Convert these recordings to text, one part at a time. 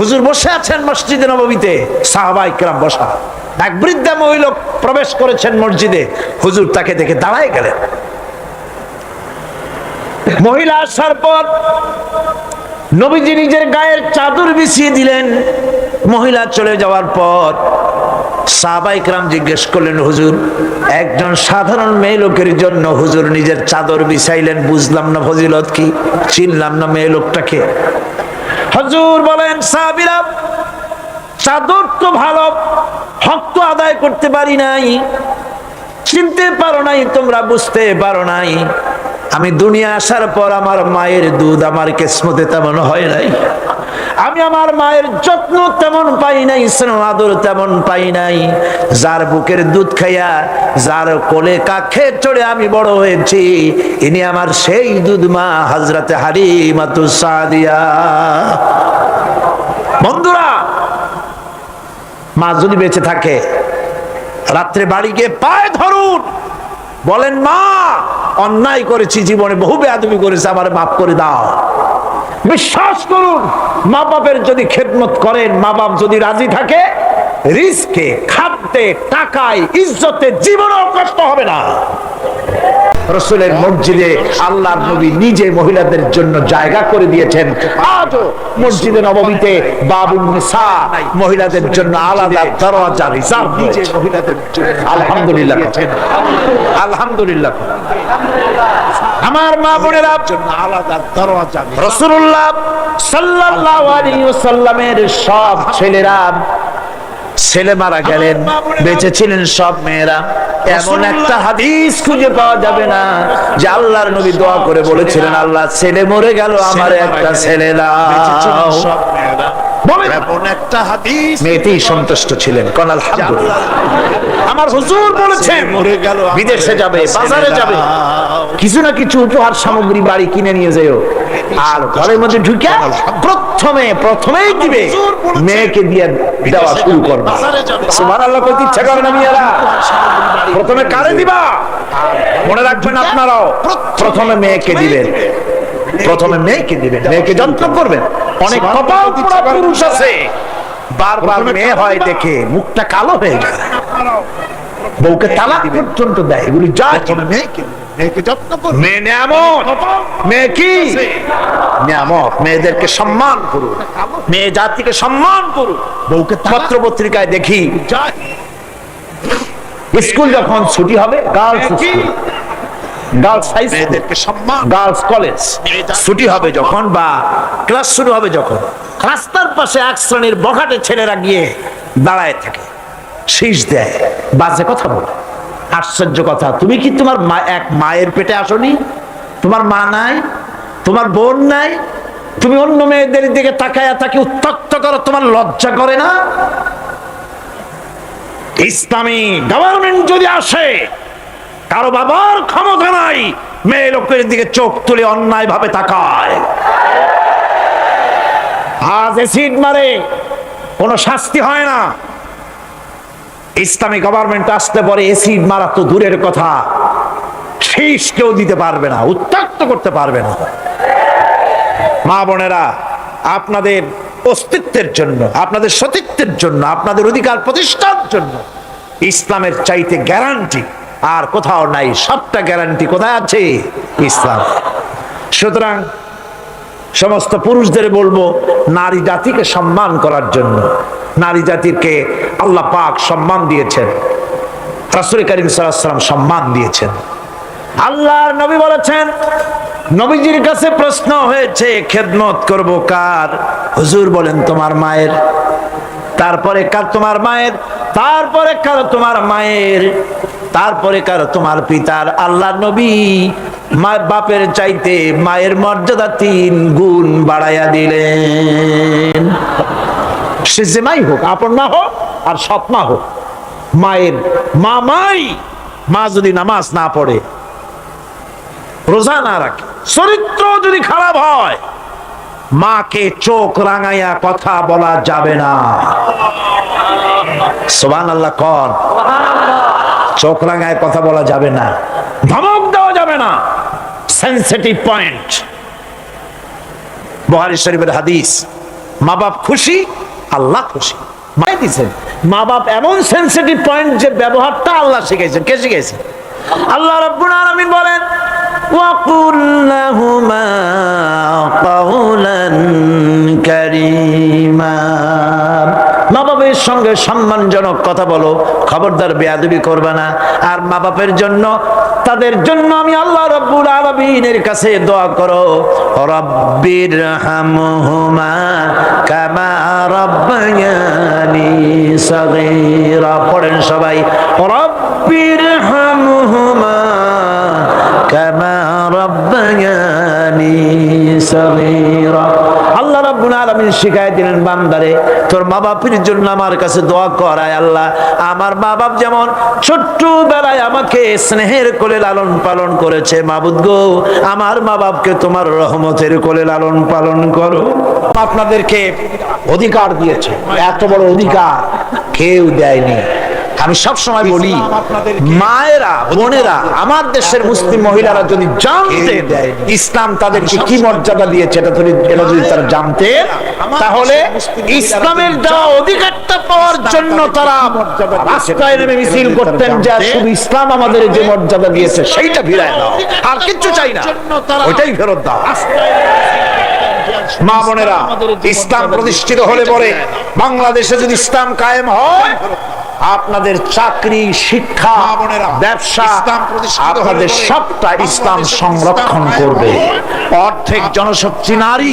হুজুর বসে আছেন মসজিদে নবমীতে সাহাবাই বসা। এক বৃদ্ধা মহিলা প্রবেশ করেছেন মসজিদে, হুজুর তাকে দেখে দাঁড়ায় গেলেন। মহিলা আসার পর নবীজি নিজের গায়ের চাদর বিছিয়ে দিলেন। মহিলা চলে যাওয়ার পর সাহাবাইকরাম জিজ্ঞেস করলেন, হুজুর, একজন সাধারণ মেয়ে লোকের জন্য হুজুর নিজের চাদর বিছাইলেন, বুঝলাম না ফজিলত কি, চিনলাম না মেয়ে লোকটাকে। হুজুর বলেন, সাহাবিরা চাদর তো ভালো, হক তো আদায় করতে পারি নাই, চিনতে পারো নাই, তোমরা বুঝতে পারো নাই। আমি দুনিয়া আসার পর আমার মায়ের দুধ আমার কেসমতে তেমন হয় নাই। আমি আমার মায়ের যত্ন তেমন পাই নাই, স্নেহ আদর তেমন পাই নাই। যার বুকের দুধ খাইয়া, যার কোলে কাখে চড়ে আমি বড় হয়েছি, ইনি আমার সেই দুধ মা হাজরাতে হারিমাতু সাদিয়া। বন্ধুরা, মা যদি বেঁচে থাকে, রাত্রে বাড়ি গিয়ে পায়ে ধরুন। বলেন, মা, অন্যায় করেছি জীবনে, বহু বেয়াদবি করেছে, আমার মাফ করে দাও। বিশ্বাস করুন মা বাপের যদি খেদমত করেন মা বাপ যদি রাজি থাকে রিস্কে খাদ্যে টাকায় ইজ্জতে জীবনেও কষ্ট হবে না। রসুলের মসজিদে আল্লাহ নবী নিজে মহিলাদের জন্য জায়গা করে দিয়েছেন। আজও মসজিদে নবমীতে বাবুল নিসা মহিলাদের জন্য আলাদা দরজা রিজার্ভ নিজে মহিলাদের জন্য আলহামদুলিল্লাহ। আলহামদুলিল্লাহ। আমার মা বোনেরা জন্য আলাদা দরজা রসুল্লাহ ওয়াসাল্লামের সব ছেলেরা ছেলে মারা গেলেন বেঁচে ছিলেন সব মেয়েরা। এমন একটা হাদিস খুঁজে পাওয়া যাবে না যে আল্লাহর নবী দোয়া করে বলেছিলেন আল্লাহ ছেলে মরে গেল আমার একটা ছেলে দাও। মেয়েতেই সন্তুষ্ট ছিলেন। কোন আলহামদুলিল্লাহ। আমার হুজুর বলেছেন বিদেশে যাবে বাজারে যাবে। কিছু না কিছু উপহার সামগ্রী বাড়ি কিনে নিয়ে যেও। আর ঘরের মধ্যে ঢুকে প্রথমে প্রথমেই দিবে মেয়েকে দিয়ে দেওয়া শুরু করবে। যাবে। সুবহানাল্লাহ কইতে ইচ্ছা করে না মেয়েরা। প্রথমে কারে দিবা? মনে রাখবেন আপনারাও। প্রথমে মেয়েকে দিবেন। প্রথমে মেয়েকে দিবেন মেয়েকে যত্ন করবেন। অনেক কপাল পুরুষ আছে। বারবার মেয়ে হয় দেখে মুখটা কালো হয়ে যায়। বউকে তালাক পর্যন্ত দেয় এগুলি যা মেয়েকে মেয়েকে যত্ন করবে মেয়ে নিয়ামত। মেয়ে কি? নিয়ামত। মেয়েদেরকে সম্মান করুন। মেয়ে জাতিকে সম্মান করুন। বউকে পত্র পত্রিকায় দেখি। স্কুল যখন ছুটি হবে গার্লস স্কুল। গার্লস হাই সম্মান। গার্লস কলেজ ছুটি হবে যখন বা ক্লাস শুরু হবে যখন রাস্তার পাশে এক শ্রেণির বখাটে ছেলেরা গিয়ে দাঁড়ায় থাকে শীষ দেয় বাজে কথা বলে। আশ্চর্য কথা তুমি কি তোমার মা এক মায়ের পেটে আসনি? তোমার মা নাই? তোমার বোন নাই? তুমি অন্য মেয়েদের দিকে তাকায়া তাকে উত্তক্ত করো তোমার লজ্জা করে না? ইসলামী গভর্নমেন্ট যদি আসে কারও বাবার ক্ষমতা নাই। মেয়ে লোকের দিকে চোখ তুলে অন্যায় ভাবে তাকায়। আজ এসিড মারে, কোনো শাস্তি হয় না। ইসলামী গভর্নমেন্ট আসতে পরে এসিড মারা তো দূরের কথা। শীষ কেউ দিতে পারবে না উত্তক্ত করতে পারবে না। মা বোনেরা, আপনাদের অস্তিত্বের জন্য, আপনাদের সতীত্বের জন্য, আপনাদের অধিকার প্রতিষ্ঠার জন্য ইসলামের চাইতে গ্যারান্টি আর কোথাও নাই, সবটা গ্যারান্টি কোথায় আছে? ইসলাম। সুতরাং সমস্ত পুরুষদের বলব, নারী জাতিকে সম্মান করার জন্য, নারী জাতিকে আল্লাহ পাক সম্মান দিয়েছেন রাসুল করিম সাল্লাম সম্মান দিয়েছেন। আল্লাহর নবী বলেছেন, নবীজির কাছে প্রশ্ন হয়েছে, খেদমত করব কার? হুজুর বলেন, তোমার মায়ের। তারপরে কার তোমার মায়ের? তারপরে কার তোমার মায়ের? তারপরে কার তোমার পিতার আল্লাহ নবী, মা বাপের চাইতে মায়ের মর্যাদা তিন গুণ বাড়াইয়া দিলেন। সে যে মাই হোক, আপন মা হোক আর সৎ মা হোক, মায়ের মা মাই মা যদি নামাজ না পড়ে, রোজা না রাখে, চরিত্র যদি খারাপ হয়, মাকে চোখ রাঙাইয়া কথা বলা যাবে না। সোবান আল্লাহ কন চোখ রাঙায় কথা বলা যাবে না ধমক দেওয়া যাবে না সেন্সিটিভ পয়েন্ট বহারি শরীফের হাদিস মা বাপ খুশি আল্লাহ খুশি মাই দিছেন মা বাপ এমন সেন্সিটিভ পয়েন্ট যে ব্যবহারটা আল্লাহ শিখাইছেন কে শিখাইছেন আল্লাহ রাব্বুল আলামিন বলেন وقل لهما قولا كريما মা বাবের সঙ্গে সম্মানজনক কথা বলো, খবরদার বেয়াদবি করবে না। আর মা বাপের জন্য, তাদের জন্য আমি আল্লাহ রব্বুল আলামিনের কাছে দোয়া করো। রব্বির হামহুমা কামা রব্বায়ানি সাগীরা। পড়েন সবাই, রব্বির হামহুমা কামা রব্বায়ানি সাগীরা। আলামিন শিখাই দিলেন, বান্দারে, তোর মা বাপের জন্য আমার কাছে দোয়া করায় আল্লাহ। আমার মা বাপ যেমন ছোট্ট বেলায় আমাকে স্নেহের কোলে লালন পালন করেছে, মাবুদ গো, আমার মা বাপকে তোমার রহমতের কোলে লালন পালন করো। আপনাদেরকে অধিকার দিয়েছে, এত বড় অধিকার কেউ দেয়নি। আমি সব সময় বলি, মায়েরা, বোনেরা, আমার দেশের মুসলিম মহিলারা যদি জানতেন ইসলাম তাদেরকে কি মর্যাদা দিয়েছে, এটা যদি এটা যদি তারা জানতেন, তাহলে ইসলামের দেওয়া অধিকারটা পাওয়ার জন্য তারা রাস্তায় নেমে মিছিল করতেন যা শুধু ইসলাম আমাদের যে মর্যাদা দিয়েছে, সেইটা ফিরায় দাও আর কিচ্ছু চাই না। ওইটাই ফেরত দাও। মা বোনেরা, ইসলাম প্রতিষ্ঠিত হলে পরে বাংলাদেশে যদি ইসলাম কায়েম হয় আপনাদের চাকরি শিক্ষা ব্যবসা আপনাদের সবটা ইসলাম সংরক্ষণ করবে। অর্ধেক জনশক্তি নারী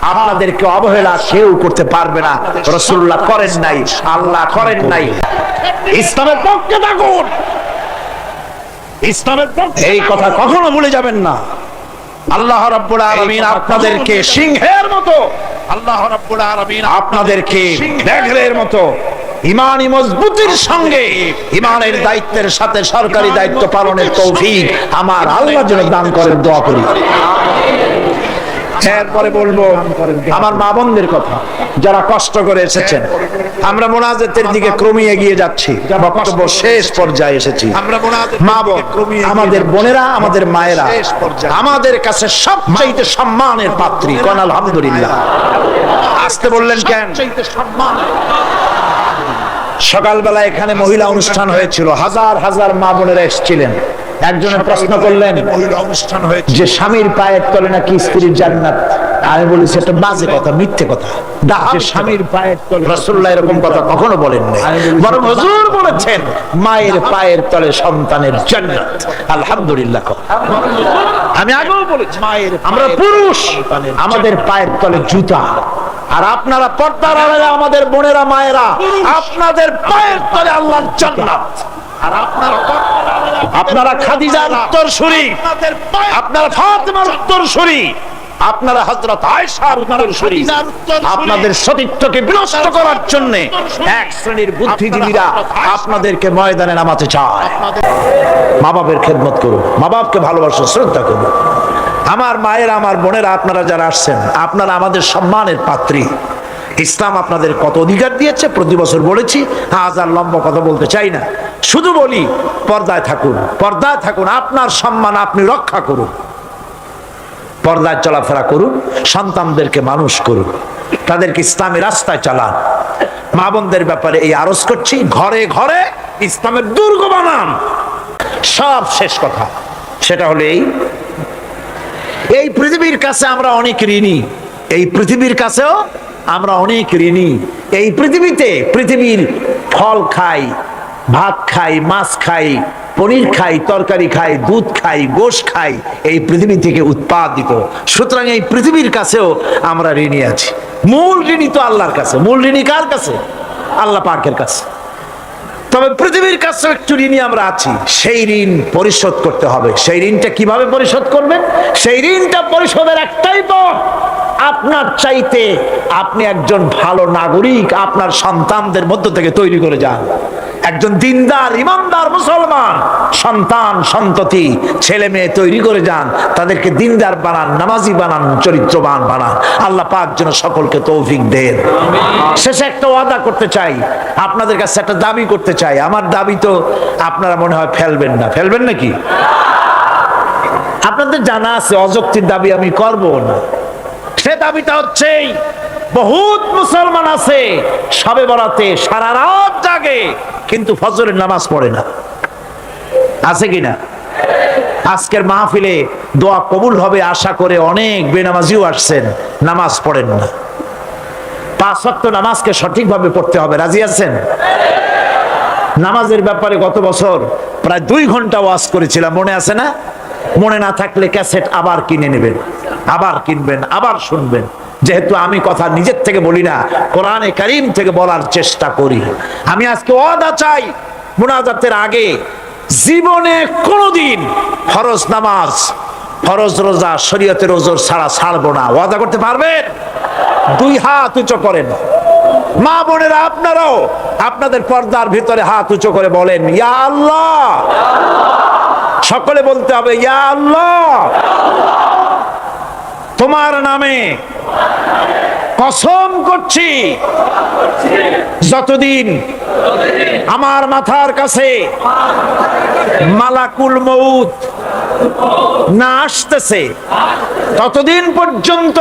আপনাদেরকে অবহেলা কেউ করতে পারবে না। রসুল্লাহ করেন নাই আল্লাহ করেন নাই। ইসলামের পক্ষে থাকুন। ইসলামের পক্ষে এই কথা কখনো ভুলে যাবেন না। আল্লাহ রাব্বুল আলামিন আপনাদেরকে সিংহের মতো। আল্লাহ রাব্বুল আলামিন আপনাদেরকে ব্যাঘ্রের মতো। ইমানি মজবুতির সঙ্গে। ইমানের দায়িত্বের সাথে সরকারি দায়িত্ব পালনের তৌফিক আমার আল্লাহ যেন দান করেন দোয়া করি। এরপরে বলব আমার মা বোনদের কথা যারা কষ্ট করে এসেছেন। আমরা মোনাজেতের দিকে ক্রমিয়ে এগিয়ে যাচ্ছি বক্তব্য শেষ পর্যায়ে এসেছি। মা বোন আমাদের বোনেরা আমাদের মায়েরা আমাদের কাছে সবচাইতে সম্মানের পাত্রী কোন আলহামদুলিল্লাহ। আসতে বললেন কেন? সম্মান সকালবেলা এখানে মহিলা অনুষ্ঠান হয়েছিল। হাজার হাজার মা বোনেরা এসেছিলেন। একজনের প্রশ্ন করলেন মহিলা অনুষ্ঠান হয়েছে যে স্বামীর পায়ের তলে নাকি স্ত্রীর জান্নাত? আমি বলেছি এটা বাজে কথা মিথ্যে কথা। যে স্বামীর পায়ের তলে রাসূলুল্লাহ এরকম কথা কখনো বলেন নাই বরং হুজুর বলেছেন মায়ের পায়ের তলে সন্তানের জান্নাত। আলহামদুলিল্লাহ আমি আগেও বলেছি মায়ের আমরা পুরুষ আমাদের পায়ের তলে জুতা। আর আপনারা পর্দার আড়ালে আমাদের বোনেরা মায়েরা আপনাদের পায়ের তলে আল্লাহর জান্নাত। আর আপনারা আপনারা খাদিজার উত্তরসূরি আপনাদের আপনারা ফাতেমার উত্তরসূরি আপনারা হযরত আয়েশার উত্তরসূরি আপনাদের সতীত্বকে বিনষ্ট করার জন্য এক শ্রেণির বুদ্ধিজীবীরা আপনাদেরকে ময়দানে নামাতে চায়। মা বাপের খেদমত করুন মা বাপকে ভালোবাসো শ্রদ্ধা করুন আমার মায়ের, আমার বোনেরা, আপনারা যারা আসছেন, আপনারা আমাদের সম্মানের পাত্রী। ইসলাম আপনাদের কত অধিকার দিয়েছে, প্রতি বছর বলেছি হাজার লম্বা কথা বলতে চাই না। শুধু বলি, পর্দায় থাকুন পর্দায় থাকুন, আপনার সম্মান আপনি রক্ষা করুন। পর্দায় চলাফেরা করুন, সন্তানদেরকে মানুষ করুন, তাদেরকে ইসলামী রাস্তায় চালান। মা বোনদের ব্যাপারে এই আরজ করছি, ঘরে ঘরে ইসলামের দুর্গ বানান। সব শেষ কথা। সেটা হলো এই এই পৃথিবীর কাছে আমরা অনেক ঋণী। এই পৃথিবীর কাছেও আমরা অনেক ঋণী। এই পৃথিবীতে পৃথিবীর ফল খাই, ভাত খাই, মাছ খাই, পনির খাই, তরকারি খাই, দুধ খাই, গোশ খাই, এই পৃথিবী থেকে উৎপাদিত। সুতরাং এই পৃথিবীর কাছেও আমরা ঋণী আছি। মূল ঋণী তো আল্লাহর কাছে। মূল ঋণী কার কাছে? আল্লাহ পাকের কাছে। তবে পৃথিবীর কাছে একটু ঋণী আমরা আছি। সেই ঋণ পরিশোধ করতে হবে। সেই ঋণটা কীভাবে পরিশোধ করবেন? সেই ঋণটা পরিশোধের একটাই পথ আপনার চাইতে আপনি একজন ভালো নাগরিক, আপনার সন্তানদের মধ্য থেকে তৈরি করে যান। একজন দিনদার ইমানদার মুসলমান সন্তান সন্ততি ছেলে মেয়ে তৈরি করে যান তাদেরকে দিনদার বানান নামাজি বানান চরিত্রবান বানান। আল্লাহ পাক যেন সকলকে তৌফিক দেন। শেষে একটা ওয়াদা করতে চাই আপনাদের কাছে একটা দাবি করতে চাই। আমার দাবি তো আপনারা মনে হয় ফেলবেন না। ফেলবেন নাকি? আপনাদের জানা আছে অযৌক্তিক দাবি আমি করব না। সে দাবিটা হচ্ছে এই, বহুত মুসলমান আছে, সবে বরাতে সারা রাত জাগে, কিন্তু ফজরের নামাজ পড়ে না। আছে কিনা? আজকের মাহফিলে দোয়া কবুল হবে আশা করে অনেক বেনামাজিও আসছেন, নামাজ পড়েন না। পাঁচ ওয়াক্ত নামাজকে সঠিকভাবে পড়তে হবে, রাজি আছেন? নামাজের ব্যাপারে গত বছর প্রায় দুই ঘণ্টা ওয়াজ করেছিলাম, মনে আছে না? মনে না থাকলে ক্যাসেট আবার কিনে নেবেন। আবার কিনবেন, আবার শুনবেন। যেহেতু আমি কথা নিজের থেকে বলি না, কোরআনে কারিম থেকে বলার চেষ্টা করি। আমি আজকে ওয়াদা চাই, মোনাজাতের আগে জীবনে কোনোদিন ফরজ নামাজ, ফরজ রোজা, শরীয়তের ওজোর ছাড়া ছাড়বো না। ওয়াদা করতে পারবেন? দুই হাত উঁচু করেন। মা বোনেরা আপনারাও আপনাদের পর্দার ভিতরে হাত উঁচু করে বলেন, ইয়া আল্লাহ। সকলে বলতে হবে, ইয়া আল্লাহ। কসম করছি। যতদিন আমার মাথার কাছে মালাকুল মউত না আসতেছে, ততদিন পর্যন্ত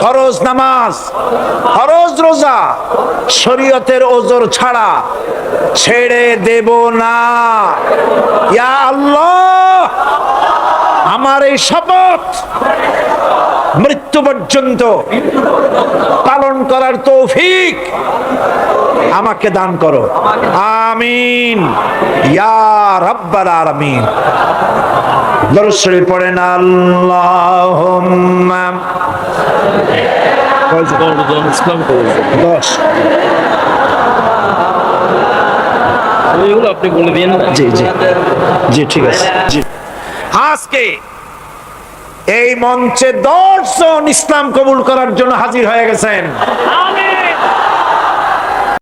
ফরজ নামাজ, ফরজ রোজা শরীয়তের ওজোর ছাড়া ছেড়ে দেব না। ইয়া আল্লাহ! আমার এই শপথ মৃত্যু পর্যন্ত পালন করার তৌফিক আমাকে দান করো। আমিন। ইয়া রাব্বাল আলামিন। দরুদ পড়েন দশ। এগুলো আপনি বলে দিন জি জি। জি ঠিক আছে। জি। আজকে এই মঞ্চে দশজন ইসলাম কবুল করার জন্য হাজির হয়ে গেছেন।